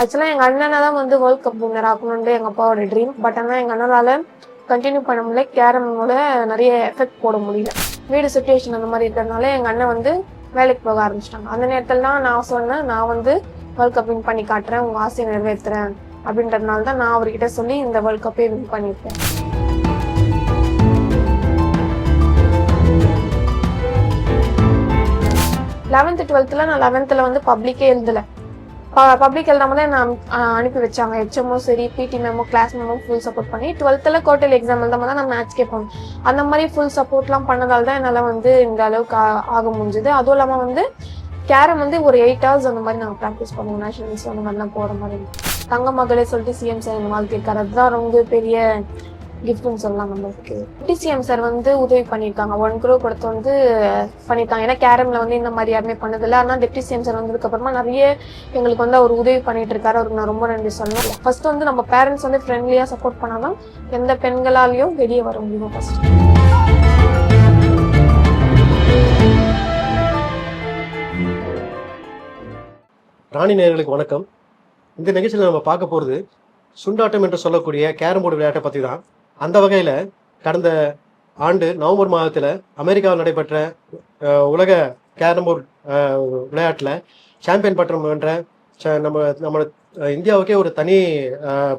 ஆக்சுவலாக எங்கள் அண்ணனை தான் வந்து வேர்ல்ட் கப் வின்னர் ஆகணுன்ட்டு எங்கள் அப்பாவோட ட்ரீம் பட் ஆனால் எங்கள் அண்ணனால கண்டினியூ பண்ண முடியல. கேரமோட நிறைய எஃபெக்ட் போட முடியல. வீடு சுச்சுவேஷன் அந்த மாதிரி இருக்கிறதுனால எங்கள் அண்ணன் வந்து வேலைக்கு போக ஆரம்பிச்சிட்டாங்க. அந்த நேரத்தில் தான் நான் சொன்னேன் நான் வந்து வேர்ல்ட் கப் வின் பண்ணி காட்டுறேன் உங்கள் ஆசையை நிறைவேற்றுறேன் அப்படின்றதுனால தான் நான் அவர்கிட்ட சொல்லி இந்த வேர்ல்ட் கப்பே வின் பண்ணியிருக்கேன். லெவன்த்து டுவெல்த்தில் நான் லெவன்த்தில் வந்து பப்ளிக்கே எழுதலை. பப்ளிக் எழுதாம தான் நான் அனுப்பி வச்சாங்க. ஹெச்எம்ஓ சரி பிடி memo class memo full support பண்ணி டுவெல்த்தில் கோட்டல் எக்ஸாம் எழுதாம தான் நான் மேட்ச் கேட்போம் அந்த மாதிரி ஃபுல் சப்போர்ட்லாம் பண்ணதால் தான் என்னால் வந்து இந்த அளவுக்கு ஆக முடிஞ்சுது. அதுவும் இல்லாமல் வந்து கேரம் வந்து ஒரு எயிட் ஹவர்ஸ் அந்த மாதிரி நாங்கள் ப்ராக்டிஸ் பண்ணுவோம். நேஷனல்ஸ் அந்த மாதிரிலாம் போகிற மாதிரி. தங்க மகளே சொல்லிட்டு சிஎம் சார் இந்த வாழ்க்கை இருக்காரு அதுதான் ரொம்ப பெரிய கிஃப்ட்னு சொல்லலாம் நம்மளுக்கு டிசிஎம் சார் வந்து உதவி பண்ணியிருக்காங்க. ஒன் குரோ கொடுத்து வந்து பண்ணியிருக்காங்க ஏன்னா கேரம்ல வந்து இந்த மாதிரி யாருமே பண்ணதில்லை. ஆனால் டெப்டி சிஎம் சார் வந்ததுக்கு அப்புறமா நிறைய எங்களுக்கு வந்து அவர் உதவி பண்ணிட்டு இருக்காரு அவருக்கு நான் ரொம்ப நன்றி சொல்லணும் ஃபர்ஸ்ட் வந்து நம்ம பேரண்ட்ஸ் வந்து ஃப்ரெண்ட்லியாக சப்போர்ட் பண்ணாதான் எந்த பெண்களாலையும் வெளியே வர முடியும் ஃபர்ஸ்ட் ராணி நேயர்களுக்கு வணக்கம். இந்த நிகழ்ச்சியில் நம்ம பார்க்க போகிறது சுண்டாட்டம் என்று சொல்லக்கூடிய கேரம் போர்டு விளையாட்டை பற்றி தான் அந்த வகையில் கடந்த ஆண்டு நவம்பர் மாதத்தில் அமெரிக்காவில் நடைபெற்ற உலக கேரம் போர்டு விளையாட்டில் சாம்பியன் பட்டம் என்ற ச- நம்ம நம்ம இந்தியாவுக்கே ஒரு தனி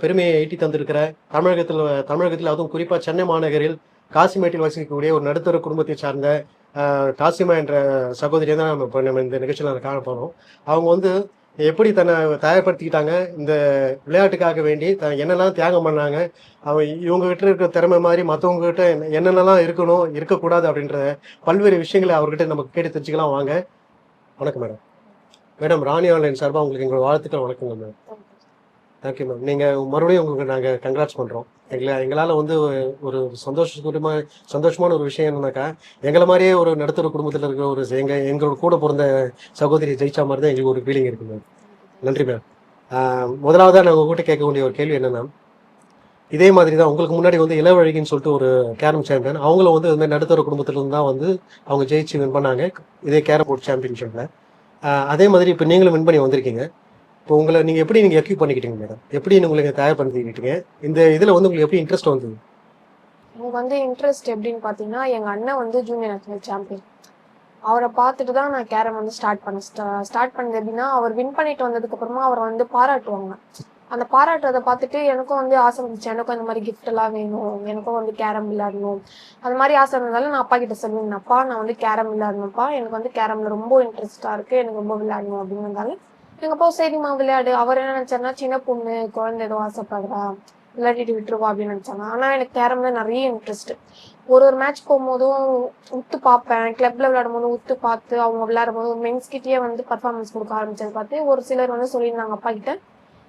பெருமையை ஈட்டி தந்திருக்கிற தமிழகத்தில் தமிழகத்தில் அதுவும் குறிப்பாக சென்னை மாநகரில் காசிமேட்டில் வசிக்கக்கூடிய ஒரு நடுத்தர குடும்பத்தை சார்ந்த காசிமா என்ற சகோதரியை தான் நம்ம இப்போ நம்ம இந்த நிகழ்ச்சியில் காண போகிறோம் அவங்க வந்து எப்படி தன்னை தயார்படுத்திக்கிட்டாங்க இந்த விளையாட்டுக்காக வேண்டி த என்னெல்லாம் தியாகம் பண்ணாங்க அவங்க இவங்ககிட்ட இருக்கிற திறமை மாதிரி மற்றவங்ககிட்ட என்ன- என்னென்னலாம் இருக்கணும் இருக்கக்கூடாது அப்படின்ற பல்வேறு விஷயங்களை அவர்கிட்ட நமக்கு கேட்டு தெரிஞ்சுக்கலாம். வாங்க. வணக்கம் மேடம். மேடம் ராணி ஆன்லைன் சார்பாக உங்களுக்கு எங்களோட வாழ்த்துக்கள் வணக்கங்க மேடம். தேங்க்யூ மேம் நீங்கள் மறுபடியும் உங்களுக்கு நாங்கள் கங்க்ராட்ஸ் பண்ணுறோம் எங்களை எங்களால் வந்து ஒரு சந்தோஷமான சந்தோஷமான ஒரு விஷயம் என்னன்னாக்கா எங்களை மாதிரியே ஒரு நடுத்தர குடும்பத்தில் இருக்கிற ஒரு எங்கள் எங்களோட கூட பிறந்த சகோதரி ஜெயிச்சா மாதிரி தான் எங்களுக்கு ஒரு ஃபீலிங் இருக்குது மேம் நன்றி மேம் முதலாவதாக நான் உங்ககிட்ட வேண்டிய ஒரு கேள்வி என்னென்னா இதே மாதிரி தான் உங்களுக்கு முன்னாடி வந்து இளவழகின்னு சொல்லிட்டு ஒரு கேரம் சாம்பியன் அவங்களும் வந்து இந்த மாதிரி நடுத்தர குடும்பத்திலிருந்து தான் வந்து அவங்க ஜெயிச்சு வின் பண்ணாங்க. இதே கேரம் போர்ட் சாம்பியன்ஷிப்பில் அதே மாதிரி இப்போ நீங்களும் வின் பண்ணி வந்திருக்கீங்க. இப்போ உங்களை நீங்கள் எப்படி நீங்கள் எக்யூப் பண்ணிக்கிட்டீங்க மேடம் எப்படி உங்களுக்கு தயார் பண்ணிக்கிட்டீங்க இந்த இதில் வந்து உங்களுக்கு எப்படி இன்ட்ரெஸ்ட் வந்தது? எனக்கு வந்து இன்ட்ரெஸ்ட் எப்படின்னு பார்த்தீங்கன்னா எங்கள் அண்ணன் வந்து ஜூனியர் நேஷனல் சாம்பியன் அவரை பார்த்துட்டு தான் நான் கேரம் வந்து ஸ்டார்ட் பண்ணேன் ஸ்டார்ட் பண்ணது எப்படின்னா அவர் வின் பண்ணிட்டு வந்ததுக்கு அப்புறமா அவரை வந்து பாராட்டுவாங்க. அந்த பாராட்டுறதை பார்த்துட்டு எனக்கும் வந்து ஆசை வந்துச்சு. எனக்கும் இந்த மாதிரி கிஃப்ட் எல்லாம் வேணும். எனக்கும் வந்து கேரம் விளையாடணும். அந்த மாதிரி ஆசை இருந்தாலும் நான் அப்பா கிட்ட சொல்லியிருந்தேன் அப்பா நான் வந்து கேரம் விளையாடணும்ப்பா. எனக்கு வந்து கேரம்ல ரொம்ப இன்ட்ரெஸ்டா இருக்கு. எனக்கு ரொம்ப விளையாடணும். அப்படின்றதால எங்க அப்பா சரிம்மா விளையாடு. அவர் என்ன நினைச்சாருன்னா சின்ன பொண்ணு குழந்தை ஏதோ ஆசைப்படுறா விளையாடிட்டு விட்டுருவா அப்படின்னு நினைச்சாங்க. ஆனா எனக்கு கேரம்ல நிறைய இன்ட்ரெஸ்ட் ஒரு ஒரு மேட்ச் போகும்போதும் உத்து பார்ப்பேன். கிளப்ல விளையாடும் போது உத்து பார்த்து அவங்க விளையாடும் போது மென்ஸ் கிட்டயே வந்து பர்ஃபார்மன்ஸ் கொடுக்க ஆரம்பிச்சது பார்த்து ஒரு சிலர் வந்து சொல்லியிருந்தாங்க அப்பா கிட்ட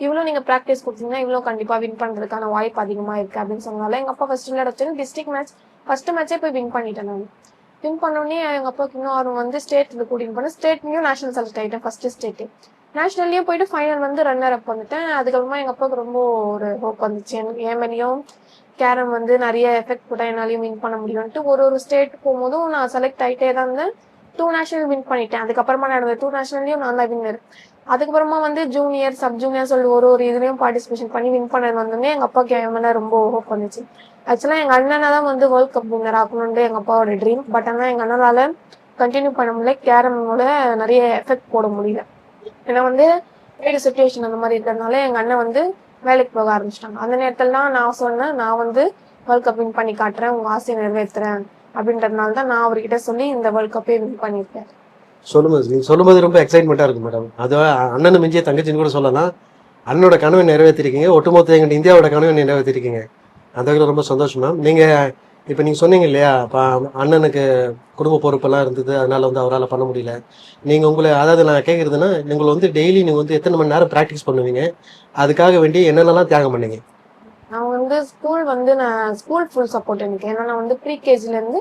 இவ்வளோ நீங்க ப்ராக்டிஸ் கொடுத்தீங்கன்னா இவ்வளோ கண்டிப்பா வின் பண்றதுக்கான வாய்ப்பு அதிகமா இருக்கு அப்படின்னு சொன்னால எங்க அப்பா ஃபர்ஸ்ட் விளையாட வச்சு டிஸ்ட்ரிக்ட் மேட்ச் ஃபர்ஸ்ட் மேட்சே போய் வின் பண்ணிட்டேன் நான். வின் பண்ணோடனே எங்க அப்பாவுக்கு இன்னும் ஆர்வம் வந்து ஸ்டேட் கூட்டின்னு போனேன். ஸ்டேட்லயும் நேஷனல் செலக்ட் ஆயிட்டேன் ஃபர்ஸ்ட் ஸ்டேட் நேஷனல்லையும் போயிட்டு ஃபைனல் வந்து ரன்னர் அப் வந்துட்டேன். அதுக்கப்புறமா எங்க அப்பாவுக்கு ரொம்ப ஒரு ஹோப் வந்துச்சு. எனக்கு என் மேலேயும் கேரம் வந்து நிறைய எஃபெக்ட் கூட என்னாலையும் வின் பண்ண முடியும்ட்டு ஒரு ஒரு ஸ்டேட் போகும்போதும் நான் செலக்ட் ஆகிட்டே தான் இருந்தேன். டூ நேஷனல் வின் பண்ணிட்டேன். அதுக்கப்புறமா நடந்த டூ நேஷனல்லையும் நான் தான் வின்னர் அதுக்கப்புறமா வந்து ஜூனியர் சப் ஜூனியர் சொல்லி ஒரு ஒரு இதுலயும் பார்ட்டிசிபேஷன் பண்ணி வின் பண்ணது வந்தோடனே எங்க அப்பாவுக்கு என் ரொம்ப ஹோப் வந்துச்சு. ஆக்சுவலா எங்க அண்ணனை தான் வந்து வேர்ல்ட் கப் வின்னர் ஆகணும்னு எங்க அப்பாவோட ட்ரீம் பட் ஆனா எங்க அண்ணனால கண்டினியூ பண்ண முடியல. கேரமோட நிறைய எஃபெக்ட் போட முடியல. ஏன்னா வந்து வீடு சுச்சுவேஷன் அந்த மாதிரி இருக்கிறதுனால எங்க அண்ணன் வந்து வேலைக்கு போக ஆரம்பிச்சிட்டாங்க. அந்த நேரத்துல தான் நான் சொன்னேன் நான் வந்து வேர்ல்ட் கப் வின் பண்ணி காட்டுறேன் உங்க ஆசையை நிறைவேற்றுறேன் அப்படின்றதுனால தான் நான் அவர்கிட்ட சொல்லி இந்த வேர்ல்ட் கப்பே வின் பண்ணியிருக்கேன். சொல்லும்போது நீங்க சொல்லும்போது ரொம்ப எக்ஸைட்மெண்ட்டாக இருக்கு மேடம் அது அண்ணனை மிஞ்சிய தங்கச்சின்னு கூட சொல்லலாம். அண்ணனோட கனவை நிறைவேற்றிருக்கீங்க. ஒட்டுமொத்த எங்கள் இந்தியாவோட கனவை நிறைவேற்றிருக்கீங்க. அந்த வகையில் ரொம்ப சந்தோஷம் மேம் நீங்கள் இப்போ நீங்கள் சொன்னீங்க இல்லையா? இப்போ அண்ணனுக்கு குடும்ப பொறுப்பெல்லாம் இருந்தது. அதனால வந்து அவரால் பண்ண முடியல. நீங்கள் உங்களை அதாவது நான் கேட்குறதுன்னா உங்களை வந்து டெய்லி நீங்கள் வந்து எத்தனை மணி நேரம் ப்ராக்டிஸ் பண்ணுவீங்க? அதுக்காக வேண்டி என்னென்னலாம் தியாகம் பண்ணீங்க? நான் வந்து ஸ்கூல் வந்து நான் ஸ்கூல் ஃபுல் சப்போர்ட் எனக்கு. ஏன்னா நான் வந்து ப்ரீ கேஜிலேருந்து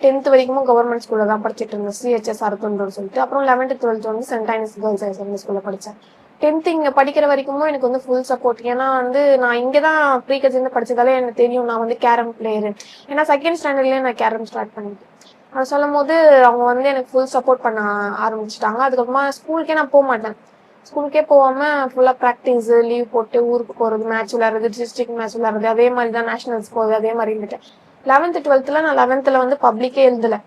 டென்த் வரைக்கும் கவர்மெண்ட் ஸ்கூலில் தான் படிச்சுட்டு இருந்தேன். சிஹெச்எஸ் அறுத்தொன்று சொல்லிட்டு. அப்புறம் லெவன்த்து டுவெல்த் வந்து saint Anne's girls higher secondary ஸ்கூலில் படித்தேன் டென்த்து இங்கே படிக்கிற வரைக்கும் எனக்கு வந்து ஃபுல் சப்போர்ட் ஏன்னா வந்து நான் இங்கே தான் ப்ரீ கேஜிலேருந்து படிச்சதாலே எனக்கு தெரியும் நான் வந்து கேரம் பிளேயரு ஏன்னா செகண்ட் ஸ்டாண்டர்ட்லேயே நான் கேரம் ஸ்டார்ட் பண்ணிட்டேன். அது சொல்லும் போது அவங்க வந்து எனக்கு ஃபுல் சப்போர்ட் பண்ண ஆரம்பிச்சிட்டாங்க. அதுக்கப்புறமா ஸ்கூலுக்கே நான் போக மாட்டேன். ஸ்கூலுக்கே போகாம ஃபுல்லா ப்ராக்டிஸ் லீவ் போட்டு ஊருக்கு போறது மேட்ச் விளையாடுறது டிஸ்ட்ரிக்ட் மேட்ச் விளையாடுறது அதே மாதிரி தான் நேஷனல்ஸ் போகுது அதே மாதிரி இருந்துட்டேன். லெவன்த் டுவெல்த்ல நான் லெவன்த்ல வந்து பப்ளிக்கே எழுதலை.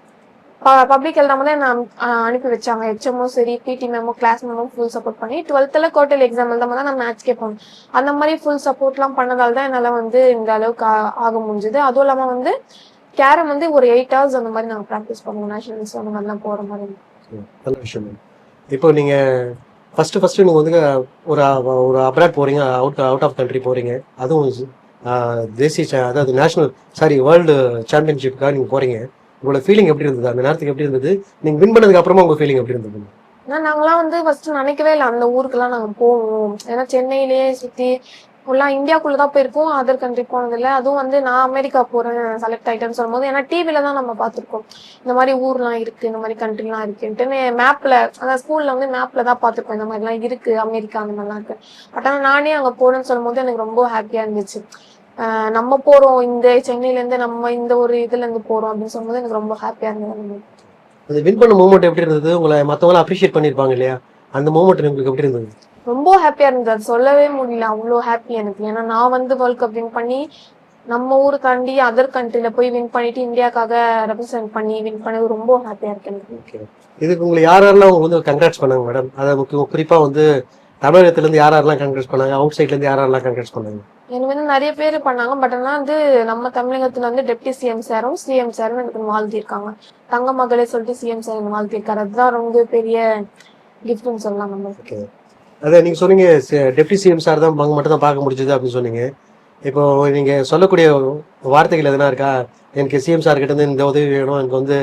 பப்ளிக் எழுதாம தான் நான் அனுப்பி வச்சாங்க. ஹெச்எம்மோ சரி பிடி memo class memo full support பண்ணி டுவெல்த்தில் கோட்டல் எக்ஸாம் எழுதாம தான் நான் மேட்ச் கேட்போம். அந்த மாதிரி ஃபுல் சப்போர்ட்லாம் பண்ணதால் தான் என்னால் வந்து இந்த அளவுக்கு ஆக முடிஞ்சுது. அதுவும் இல்லாமல் வந்து கேரம் வந்து ஒரு எயிட் ஹவர்ஸ் அந்த மாதிரி நாங்கள் ப்ராக்டிஸ் பண்ணுவோம் நேஷனல்ஸ் அந்த மாதிரிலாம் போகிற மாதிரி. நல்ல விஷயம் இப்போ நீங்கள் ஃபஸ்ட்டு ஃபஸ்ட்டு நீங்கள் வந்து ஒரு ஒரு அப்ராட் போகிறீங்க அவுட் அவுட் ஆஃப் கண்ட்ரி போகிறீங்க அதுவும் தேசிய அதாவது நேஷனல் சாரி வேர்ல்டு சாம்பியன்ஷிப்புக்காக நீங்கள் போகிறீங்க உங்களோட ஃபீலிங் எப்படி இருந்தது? அந்த நேரத்துக்கு எப்படி இருந்தது? நீங்க வின் பண்ணதுக்கு அப்புறமா உங்க ஃபீலிங் எப்படி இருந்தது? நான் நாங்களாம் வந்து ஃபர்ஸ்ட் நினைக்கவே இல்லை. அந்த ஊருக்குலாம் நாங்கள் போவோம். ஏன்னா சென்னையிலேயே சுற்றி ஃபுல்லாக இந்தியாக்குள்ளே தான் போயிருக்கோம். அதர் கண்ட்ரி போனதில்லை அதுவும் வந்து நான் அமெரிக்கா போகிறேன் செலக்ட் ஆகிட்டேன்னு சொல்லும்போது. ஏன்னா டிவியில தான் நம்ம பார்த்துருக்கோம். இந்த மாதிரி ஊர்லாம் இருக்குது இந்த மாதிரி கண்ட்ரிலாம் இருக்குன்ட்டு. மேப்பில் அதாவது ஸ்கூலில் வந்து மேப்பில் தான் பார்த்துருக்கோம். இந்த மாதிரிலாம் இருக்குது அமெரிக்கா அந்த மாதிரிலாம் இருக்குது பட் ஆனால் நானே அங்கே போகணும்னு சொல்லும்போது எனக்கு ரொம்ப ஹாப்பியாக இருந்துச்சு. நம்ம போகிறோம் இந்த சென்னையிலேருந்து நம்ம இந்த ஒரு இதுலேருந்து போகிறோம் அப்படின்னு சொல்லும்போது எனக்கு ரொம்ப ஹாப்பியாக இருந்தது. அந்த வின் பண்ண மூமெண்ட் எப்படி இருந்தது? உங்களை மத்தவங்க அப்ரிஷியேட் பண்ணிருப்பாங்க இல்லையா? அந்த மூமெண்ட் உங்களுக்கு எப்படி இருந்தது? ரொம்ப ஹாப்பியா இருந்தது. அது சொல்லவே முடியல. அவ்வளோ ஹாப்பி எனக்கு. ஏன்னா நான் வந்து வேர்ல்ட் கப் வின் பண்ணி நம்ம ஊரு தாண்டி அதர் கண்ட்ரில போய் வின் பண்ணிட்டு இந்தியாக்காக ரெப்ரசென்ட் பண்ணி வின் பண்ணது ரொம்ப ஹாப்பியா இருக்கு எனக்கு. இதுக்கு உங்களை யார் யாரெல்லாம் அவங்க வந்து கங்க்ராட்ஸ் பண்ணாங்க மேடம் அதை குறிப்பா வந்து தமிழகத்துல இருந்து யார் யாரெல்லாம் கங்க்ராட்ஸ் பண்ணாங்க? அவுட் சைட்ல இருந்து யார் யாரெல்லாம் கங்க்ராட்ஸ் பண்ணாங்க? எனக்கு வந்து நிறைய பேர் பண்ணாங்க. பட் ஆனால் வந்து நம்ம தமிழகத்துல வந்து டெப்டி சிஎம் சாரும் சிஎம் சாரும் எனக்கு வாழ்த்திருக்காங்க. தங்க மகளே சொல்லிட்டு சிஎம் சார் எனக்கு வாழ்த்திருக்காரு. அதுதான் ரொம்ப பெரிய கிஃப்ட்னு சொல்லலாம் நம்ம. ஓகே அதை நீங்க சொன்னீங்க டெப்டி சிஎம் சார் தான் அங்க மட்டும் தான் பார்க்க முடிஞ்சது அப்படின்னு சொன்னீங்க. இப்போ நீங்க சொல்லக்கூடிய வார்த்தைகள் எதனா இருக்கா? எனக்கு சிஎம் சார் கிட்ட இருந்து இந்த உதவி வேணும் எனக்கு வந்து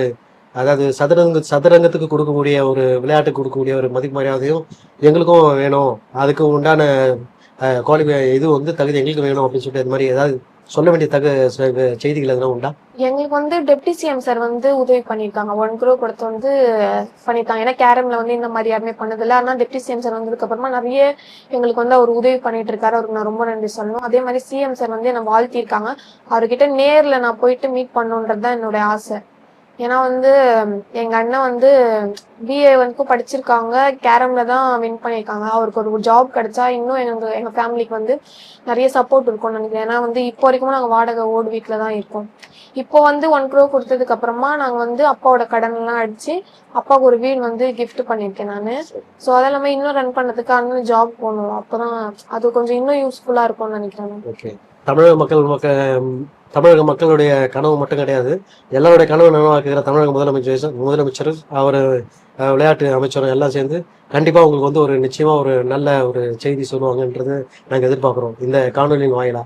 அதாவது சதுரங்க சதுரங்கத்துக்கு கொடுக்கக்கூடிய ஒரு விளையாட்டுக்கு கொடுக்கக்கூடிய ஒரு மதிப்பு மரியாதையும் எங்களுக்கும் வேணும். அதுக்கு உண்டான குவாலிஃபை இது வந்து தகுதி எங்களுக்கு வேணும் அப்படின்னு சொல்லிட்டு அது மாதிரி ஏதாவது சொல்ல வேண்டிய தக செய்திகள் எதனா உண்டா? எங்களுக்கு வந்து டெப்டி சிஎம் சார் வந்து உதவி பண்ணியிருக்காங்க. ஒன் குரோ கொடுத்து வந்து பண்ணியிருக்காங்க. ஏன்னா கேரம்ல வந்து இந்த மாதிரி யாருமே பண்ணதில்ல. ஆனால் டெப்டி சிஎம் சார் வந்ததுக்கு அப்புறமா நிறைய எங்களுக்கு வந்து அவர் உதவி பண்ணிட்டு இருக்காரு அவருக்கு நான் ரொம்ப நன்றி சொல்லணும். அதே மாதிரி சிஎம் சார் வந்து என்னை வாழ்த்தியிருக்காங்க. அவர்கிட்ட நேர்ல நான் போயிட்டு மீட் பண்ணணுன்றது தான் என்னோட ஆசை. ஏன்னா வந்து எங்க அண்ணன் வந்து பிஏ வரைக்கும் படிச்சிருக்காங்க. கேரம்ல தான் வின் பண்ணியிருக்காங்க. அவருக்கு ஒரு ஜாப் கிடைச்சா இன்னும் எங்கள் எங்க ஃபேமிலிக்கு வந்து நிறைய சப்போர்ட் இருக்கும்னு நினைக்கிறேன். ஏன்னா வந்து இப்போ வரைக்கும் நாங்கள் வாடகை ஓடு வீட்டில் தான் இருக்கோம். இப்போ வந்து ஒன் க்ரோ கொடுத்ததுக்கு அப்புறமா நாங்கள் வந்து அப்பாவோட கடன் எல்லாம் அடிச்சு அப்பாவுக்கு ஒரு வீடு வந்து கிஃப்ட் பண்ணியிருக்கேன் நான். ஸோ அதெல்லாமே இன்னும் ரன் பண்ணதுக்கு அண்ணன் ஜாப் போகணும் அப்போதான் அது கொஞ்சம் இன்னும் யூஸ்ஃபுல்லாக இருக்கும்னு நினைக்கிறேன். தமிழக மக்கள் மக்கள் தமிழக மக்களுடைய கனவு மட்டும் கிடையாது. எல்லாருடைய கனவு நனவாக்குகிற தமிழக முதலமைச்சர் முதலமைச்சர் அவர் விளையாட்டு அமைச்சரும் எல்லாம் சேர்ந்து கண்டிப்பாக உங்களுக்கு வந்து ஒரு நிச்சயமாக ஒரு நல்ல ஒரு செய்தி சொல்லுவாங்கன்றது நாங்கள் எதிர்பார்க்குறோம். இந்த காணொலியின் வாயிலா?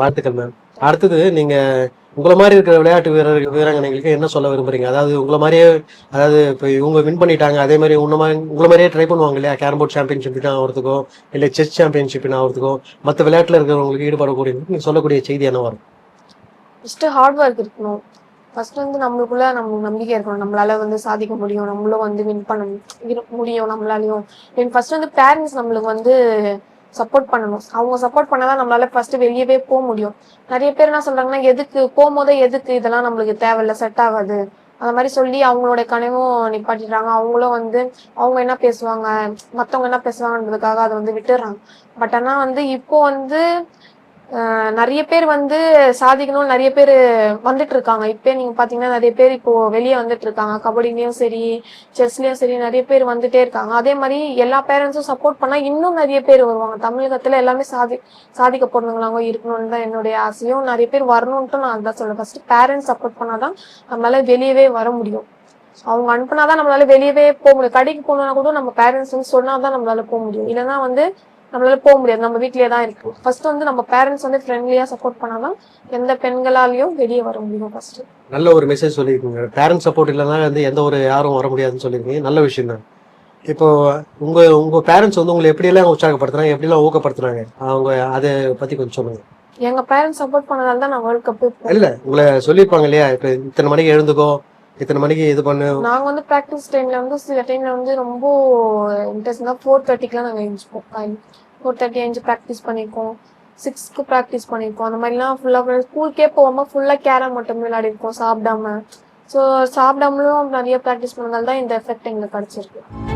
வாழ்த்துக்கள் மேம் அடுத்தது நீங்கள் உங்களை மாதிரி இருக்கிற விளையாட்டு வீரர் வீராங்கனைகளுக்கு என்ன சொல்ல விரும்புறீங்க? அதாவது உங்களை மாதிரியே அதாவது இப்போ இவங்க வின் பண்ணிட்டாங்க அதே மாதிரி உன்ன மாதிரி உங்களை மாதிரியே ட்ரை பண்ணுவாங்க இல்லையா? கேரம் போர்ட் சாம்பியன்ஷிப் ஆகிறதுக்கும் இல்லை செஸ் சாம்பியன்ஷிப் ஆகிறதுக்கும் மற்ற விளையாட்டில் இருக்கிறவங்களுக்கு ஈடுபடக்கூடிய சொல்லக்கூடிய செய்தி என்னவா இருக்கும்? ஃபஸ்ட்டு ஹார்ட் ஒர்க் இருக்கணும். ஃபர்ஸ்ட் வந்து நம்மளுக்குள்ள நம்மளுக்கு நம்பிக்கை இருக்கணும். நம்மளால வந்து சாதிக்க முடியும். நம்மளும் வந்து வின் பண்ண முடியும் நம்மளாலையும். தென் ஃபர்ஸ்ட் வந்து பேரண்ட்ஸ் நம்மளுக்கு வந்து சப்போர்ட் பண்ணணும். அவங்க சப்போர்ட் பண்ணாதான் நம்மளால ஃபர்ஸ்ட் வெளியவே போக முடியும். நிறைய பேர் என்ன சொல்றாங்கன்னா எதுக்கு? போகும்போதே எதுக்கு? இதெல்லாம் நம்மளுக்கு தேவையில்ல. செட் ஆகாது. அந்த மாதிரி சொல்லி அவங்களோட கனவும் நிப்பாட்டிடுறாங்க. அவங்களும் வந்து அவங்க என்ன பேசுவாங்க? மற்றவங்க என்ன பேசுவாங்கன்றதுக்காக அதை வந்து விட்டுடுறாங்க. பட் ஆனால் வந்து இப்போ வந்து நிறைய பேர் வந்து சாதிக்கணும்னு நிறைய பேர் வந்துட்டு இருக்காங்க இப்போ நீங்க பாத்தீங்கன்னா நிறைய பேர் இப்போ வெளியே வந்துட்டு இருக்காங்க கபடிலையும் சரி செஸ்லயும் சரி நிறைய பேர் வந்துட்டே இருக்காங்க. அதே மாதிரி எல்லா பேரண்ட்ஸும் சப்போர்ட் பண்ணா இன்னும் நிறைய பேர் வருவாங்க. தமிழகத்துல எல்லாமே சாதி சாதிக்க பொண்ணுங்களாங்க இருக்கணும்னு தான் என்னுடைய ஆசையும். நிறைய பேர் வரணும்ட்டு நான் அதான் சொல்றேன். ஃபர்ஸ்ட் பேரண்ட்ஸ் சப்போர்ட் பண்ணாதான் நம்மளால வெளியவே வர முடியும். அவங்க அனுப்புனாதான் நம்மளால வெளியவே போக முடியும். கடைக்கு போகணும்னா கூட நம்ம பேரண்ட்ஸ் வந்து சொன்னாதான் நம்மளால போக முடியும். இல்லைன்னா வந்து நம்மளால போக முடியாது. நம்ம வீட்லயே தான் இருக்கு ஃபர்ஸ்ட் வந்து நம்ம பேரண்ட்ஸ் வந்து ஃப்ரெண்ட்லியா சப்போர்ட் பண்ணாதான் எந்த பெண்களாலையும் வெளியே வர முடியும் ஃபர்ஸ்ட் நல்ல ஒரு மெசேஜ் சொல்லியிருக்கீங்க. பேரண்ட் சப்போர்ட் இல்லைன்னா வந்து எந்த ஒரு யாரும் வர முடியாதுன்னு சொல்லியிருக்கீங்க. நல்ல விஷயம் தான். இப்போ உங்க உங்க பேரண்ட்ஸ் வந்து உங்களை எப்படியெல்லாம் உற்சாகப்படுத்துறாங்க? எப்படியெல்லாம் ஊக்கப்படுத்துறாங்க? அவங்க அதை பத்தி கொஞ்சம் சொல்லுங்க. எங்க பேரண்ட்ஸ் சப்போர்ட் பண்ணதால தான் நான் வேர்ல்ட் கப் இல்ல உங்களை சொல்லியிருப்பாங்க இல்லையா? இப்ப இத்தனை மணிக்கு எழுந்துக்கோ இத்தனை மணிக்கு இது பண்ணு. நாங்க வந்து ப்ராக்டிஸ் டைம்ல வந்து சில டைம்ல வந்து ரொம்ப இன்ட்ரெஸ்ட் தான் ஃபோர் தேர்ட்டிக்குலாம் நாங்கள் எழுந்திருப்போம். ஃபோர் தேர்ட்டி எழுந்து ப்ராக்டிஸ் பண்ணியிருக்கோம் சிக்ஸ்க்கு ப்ராக்டிஸ் பண்ணியிருக்கோம் அந்த மாதிரிலாம் ஃபுல்லாக ஸ்கூலுக்கே போகாம ஃபுல்லாக கேரம் மட்டும் விளையாடி இருக்கோம் சாப்பிடாம. ஸோ சாப்பிடாமலும் நிறைய ப்ராக்டிஸ் பண்ணதால தான் இந்த எஃபெக்ட் எங்களுக்கு கிடைச்சிருக்கு.